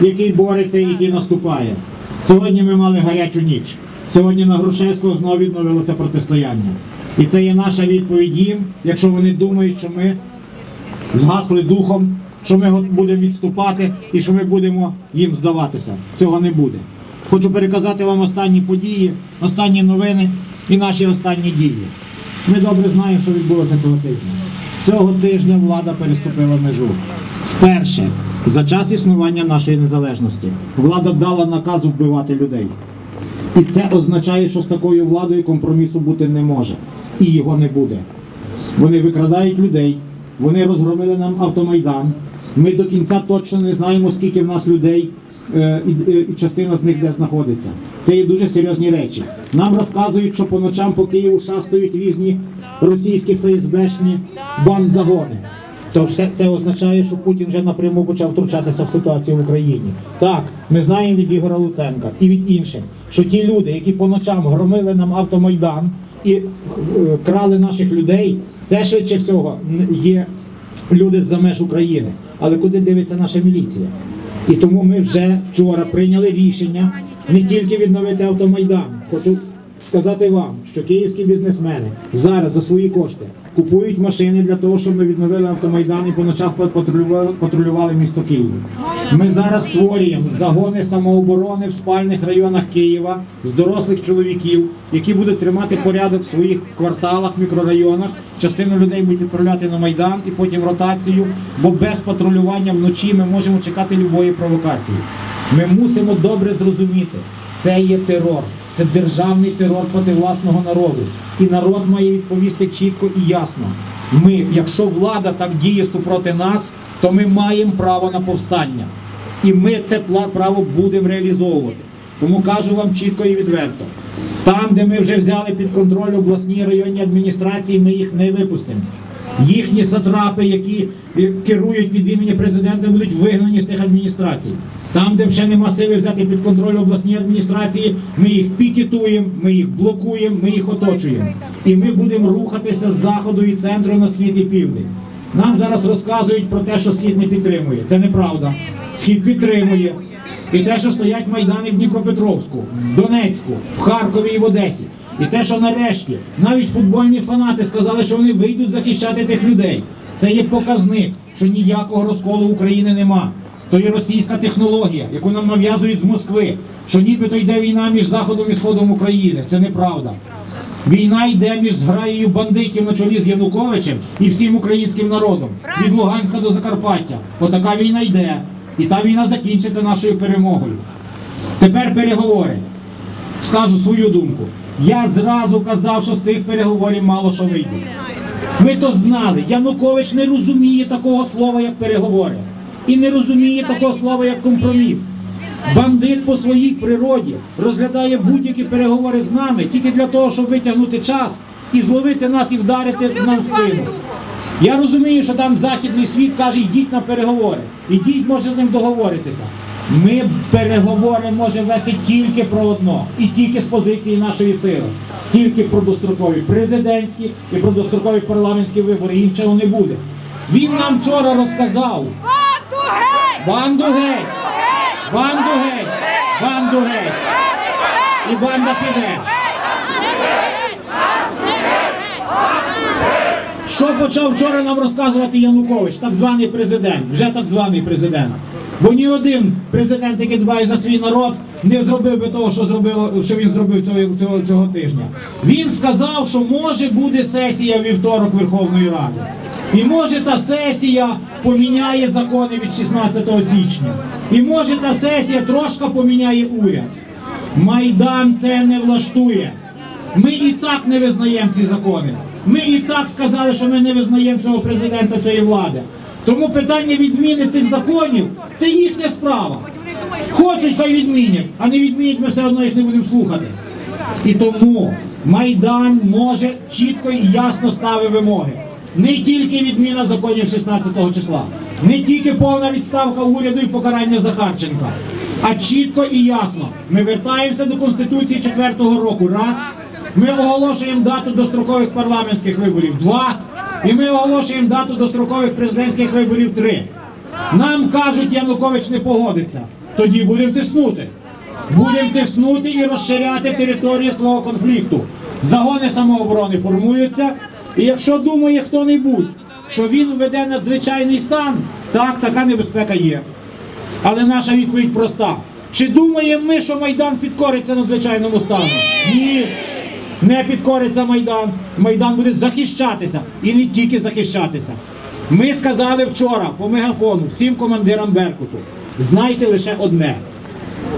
який бореться і який наступає. Сьогодні ми мали гарячу ніч. Сьогодні на Грушевського знову відновилося протистояння. І це є наша відповідь їм, якщо вони думають, що ми згасли духом, що ми будемо відступати і що ми будемо їм здаватися. Цього не буде. Хочу переказати вам останні події, останні новини і наші останні дії. Ми добре знаємо, що відбулося цього тижня. Цього тижня влада переступила межу. Вперше за час існування нашої незалежності влада дала наказу вбивати людей. І це означає, що з такою владою компромісу бути не може. І його не буде. Вони викрадають людей, вони розгромили нам автомайдан. Ми до кінця точно не знаємо, скільки в нас людей е, і, і частина з них де знаходиться. Це є дуже серйозні речі. Нам розказують, що по ночам по Києву шастають різні російські ФСБшні бандзагони. То все це означає, що Путін вже напряму почав втручатися в ситуацію в Україні. Так, ми знаємо від Ігора Луценка і від інших, що ті люди, які по ночам громили нам автомайдан і е, крали наших людей, це швидше всього є люди з-за меж України. Але куди дивиться наша міліція? І тому ми вже вчора прийняли рішення не тільки відновити автомайдан. Хочу сказати вам, що київські бізнесмени зараз за свої кошти купують машини для того, щоб ми відновили автомайдан і по ночах патрулювали, місто Київ. Ми зараз створюємо загони самооборони в спальних районах Києва з дорослих чоловіків, які будуть тримати порядок в своїх кварталах, мікрорайонах. Частину людей будуть відправляти на майдан і потім ротацію, бо без патрулювання вночі ми можемо чекати любої провокації. Ми мусимо добре зрозуміти, це є терор, це державний терор проти власного народу. І народ має відповісти чітко і ясно. Ми, якщо влада так діє супроти нас, то ми маємо право на повстання. І ми це право будемо реалізовувати. Тому кажу вам чітко і відверто. Там, де ми вже взяли під контроль обласні районні адміністрації, ми їх не випустимо. Їхні сатрапи, які е, керують від імені президента, будуть вигнані з тих адміністрацій. Там, де ще нема сили взяти під контроль обласні адміністрації, ми їх пікетуємо, ми їх блокуємо, ми їх оточуємо. І ми будемо рухатися з заходу і центру на схід і південь. Нам зараз розказують про те, що схід не підтримує. Це неправда. Схід підтримує. І те, що стоять майдани в Дніпропетровську, в Донецьку, в Харкові і в Одесі. І те, що нарешті навіть футбольні фанати сказали, що вони вийдуть захищати тих людей. Це є показник, що ніякого розколу України нема. То є російська технологія, яку нам нав'язують з Москви, що нібито йде війна між Заходом і Сходом України. Це неправда. Війна йде між зграєю бандитів на чолі з Януковичем і всім українським народом від Луганська до Закарпаття. Отака війна йде. І та війна закінчиться нашою перемогою. Тепер переговори. Скажу свою думку. Я зразу казав, що з тих переговорів мало що вийде. Ми то знали. Янукович не розуміє такого слова, як переговори. І не розуміє такого слова, як компроміс. Бандит по своїй природі розглядає будь-які переговори з нами тільки для того, щоб витягнути час і зловити нас і вдарити нам в спину. Я розумію, що там західний світ каже, йдіть на переговори, ідіть, може з ним договоритися. Ми переговори можемо вести тільки про одно і тільки з позиції нашої сили. Тільки про дострокові президентські і про дострокові парламентські вибори. Іншого не буде. Він нам вчора розказав. Банду геть! Банду геть! Банду геть! І банда піде. Що почав вчора нам розказувати Янукович, так званий президент, вже так званий президент. Бо ні один президент, який дбає за свій народ, не зробив би того, що зробило, що він зробив цього, цього, цього тижня. Він сказав, що може буде сесія вівторок Верховної Ради. І може та сесія поміняє закони від 16 січня. І може та сесія трошки поміняє уряд. Майдан це не влаштує. Ми і так не визнаємо ці закони. Ми і так сказали, що ми не визнаємо цього президента, цієї влади. Тому питання відміни цих законів це їхня справа. Хочуть, хай відмінять, а не відмінять, ми все одно їх не будемо слухати. І тому Майдан може чітко і ясно ставити вимоги. Не тільки відміна законів 16 числа, не тільки повна відставка уряду і покарання Захарченка, а чітко і ясно. Ми вертаємося до Конституції 4-го року. Раз. Ми оголошуємо дату дострокових парламентських виборів. Два. І ми оголошуємо дату дострокових президентських виборів. Три. Нам кажуть, Янукович не погодиться. Тоді будемо тиснути. Будемо тиснути і розширяти територію свого конфлікту. Загони самооборони формуються. І якщо думає хто-небудь, що він введе надзвичайний стан, так, така небезпека є. Але наша відповідь проста. Чи думаємо ми, що Майдан підкориться надзвичайному стану? Ні. Не підкориться Майдан. Майдан буде захищатися і не тільки захищатися. Ми сказали вчора по мегафону всім командирам Беркуту. Знайте лише одне.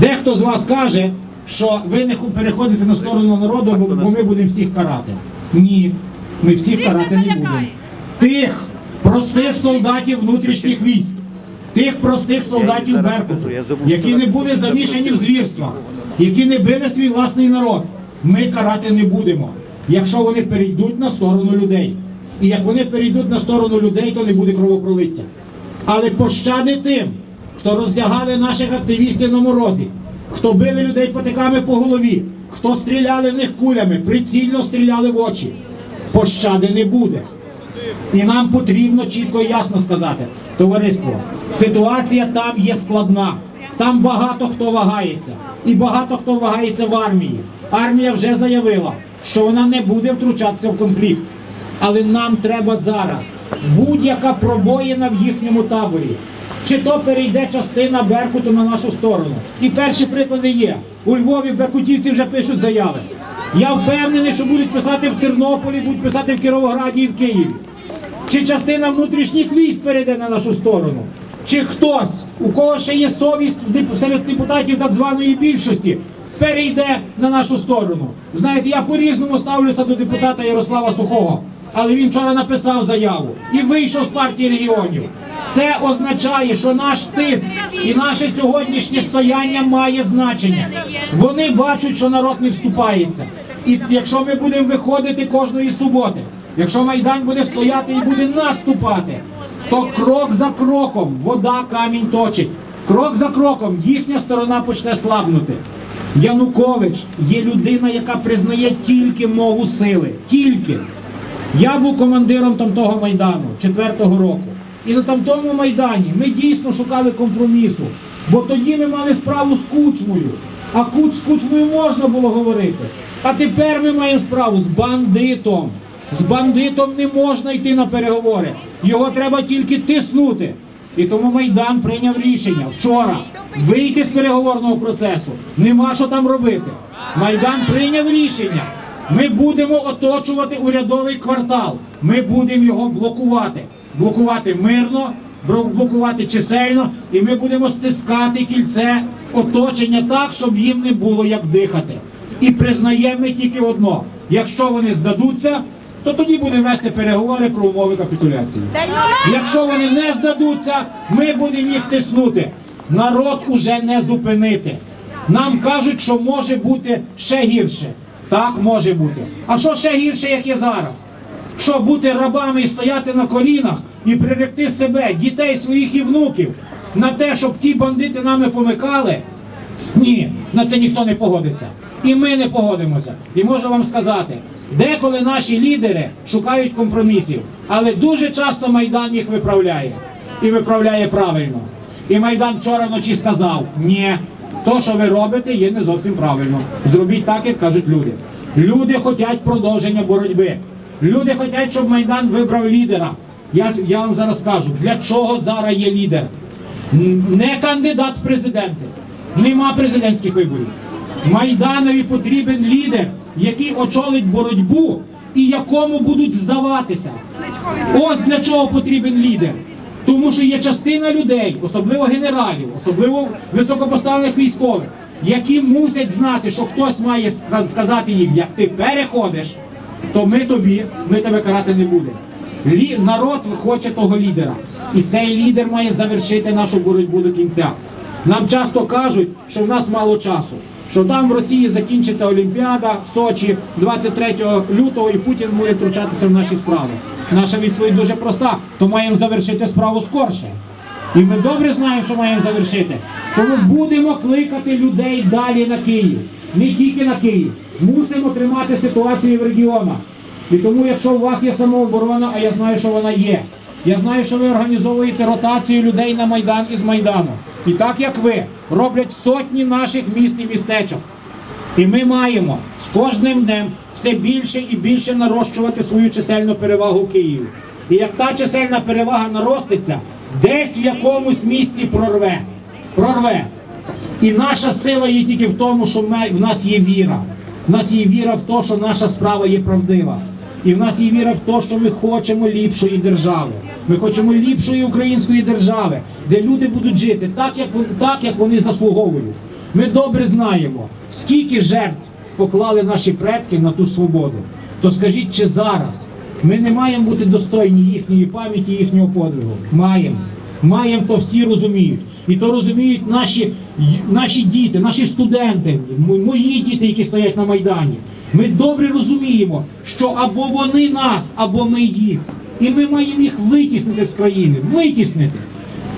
Дехто з вас каже, що ви не переходите на сторону народу, бо, бо ми будемо всіх карати. Ні, ми всіх карати не будемо. Тих простих солдатів внутрішніх військ, тих простих солдатів Беркуту, які не були замішані в звірствах, які не били свій власний народ, ми карати не будемо, якщо вони перейдуть на сторону людей. І як вони перейдуть на сторону людей, то не буде кровопролиття. Але пощади тим, хто роздягали наших активістів на морозі, хто били людей патиками по голові, хто стріляли в них кулями, прицільно стріляли в очі. Пощади не буде. І нам потрібно чітко і ясно сказати, товариство, ситуація там є складна. Там багато хто вагається. І багато хто вагається в армії. Армія вже заявила, що вона не буде втручатися в конфлікт. Але нам треба зараз будь-яка пробоїна в їхньому таборі. Чи то перейде частина Беркуту на нашу сторону. І перші приклади є. У Львові беркутівці вже пишуть заяви. Я впевнений, що будуть писати в Тернополі, будуть писати в Кіровограді і в Києві. Чи частина внутрішніх військ перейде на нашу сторону? Чи хтось, у кого ще є совість серед депутатів так званої більшості, перейде на нашу сторону? Знаєте, я по-різному ставлюся до депутата Ярослава Сухого, але він вчора написав заяву і вийшов з партії регіонів. Це означає, що наш тиск і наше сьогоднішнє стояння має значення. Вони бачать, що народ не вступається. І якщо ми будемо виходити кожної суботи, якщо Майдан буде стояти і буде наступати, то крок за кроком вода камінь точить. Крок за кроком їхня сторона почне слабнути. Янукович є людина, яка признає тільки мову сили. Тільки. Я був командиром тамтого майдану четвертого року. І на тамтому майдані ми дійсно шукали компромісу. Бо тоді ми мали справу з кучмою. А куч з кучмою можна було говорити. А тепер ми маємо справу з бандитом. З бандитом не можна йти на переговори. Його треба тільки тиснути. І тому Майдан прийняв рішення вчора вийти з переговорного процесу. Нема що там робити. Майдан прийняв рішення. Ми будемо оточувати урядовий квартал. Ми будемо його блокувати. Блокувати мирно, блокувати чисельно, і ми будемо стискати кільце оточення так, щоб їм не було як дихати. І признаємо тільки одно: якщо вони здадуться, то тоді будемо вести переговори про умови капітуляції. Якщо вони не здадуться, ми будемо їх тиснути. Народ уже не зупинити. Нам кажуть, що може бути ще гірше. Так може бути. А що ще гірше, як є зараз? Що бути рабами і стояти на колінах і приректи себе, дітей своїх і внуків на те, щоб ті бандити нами помикали? Ні, на це ніхто не погодиться. І ми не погодимося. І можу вам сказати, деколи наші лідери шукають компромісів, але дуже часто Майдан їх виправляє. І виправляє правильно. І Майдан вчора вночі сказав: ні, то, що ви робите, є не зовсім правильно. Зробіть так, як кажуть люди. Люди хочуть продовження боротьби. Люди хочуть, щоб Майдан вибрав лідера. Я, я вам зараз скажу, для чого зараз є лідер. Не кандидат в президенти. Нема президентських виборів. Майданові потрібен лідер, який очолить боротьбу і якому будуть здаватися. Ось для чого потрібен лідер. Тому що є частина людей, особливо генералів, особливо високопоставлених військових, які мусять знати, що хтось має сказати їм, як ти переходиш, то ми тобі, ми тебе карати не будемо. Лі, народ хоче того лідера. І цей лідер має завершити нашу боротьбу до кінця. Нам часто кажуть, що в нас мало часу. Що там в Росії закінчиться Олімпіада в Сочі 23 лютого і Путін буде втручатися в наші справи. Наша відповідь дуже проста, то маємо завершити справу скорше. І ми добре знаємо, що маємо завершити. Тому будемо кликати людей далі на Київ. Не тільки на Київ. Мусимо тримати ситуацію в регіонах. І тому, якщо у вас є самооборона, а я знаю, що вона є, Я знаю, що ви організовуєте ротацію людей на Майдан із Майдану. І так як ви роблять сотні наших міст і містечок. І ми маємо з кожним днем все більше і більше нарощувати свою чисельну перевагу в Києві. І як та чисельна перевага нароститься, десь в якомусь місті прорве. Прорве. І наша сила є тільки в тому, що ми, в нас є віра. В нас є віра в те, що наша справа є правдива. І в нас є віра в те, що ми хочемо ліпшої держави. Ми хочемо ліпшої української держави, де люди будуть жити так, як, так, як вони заслуговують. Ми добре знаємо, скільки жертв поклали наші предки на ту свободу. То скажіть, чи зараз ми не маємо бути достойні їхньої пам'яті, їхнього подвигу? Маємо. Маємо, то всі розуміють. І то розуміють наші, наші діти, наші студенти, мої діти, які стоять на Майдані. Ми добре розуміємо, що або вони нас, або ми їх. І ми маємо їх витіснити з країни. Витіснити.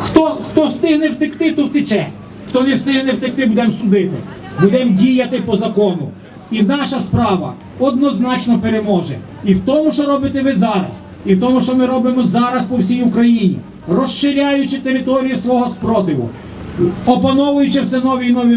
Хто, хто встигне втекти, то втече. Хто не встигне втекти, будемо судити. Будемо діяти по закону. І наша справа однозначно переможе. І в тому, що робите ви зараз, і в тому, що ми робимо зараз по всій Україні, розширяючи територію свого спротиву, опановуючи все нові і нові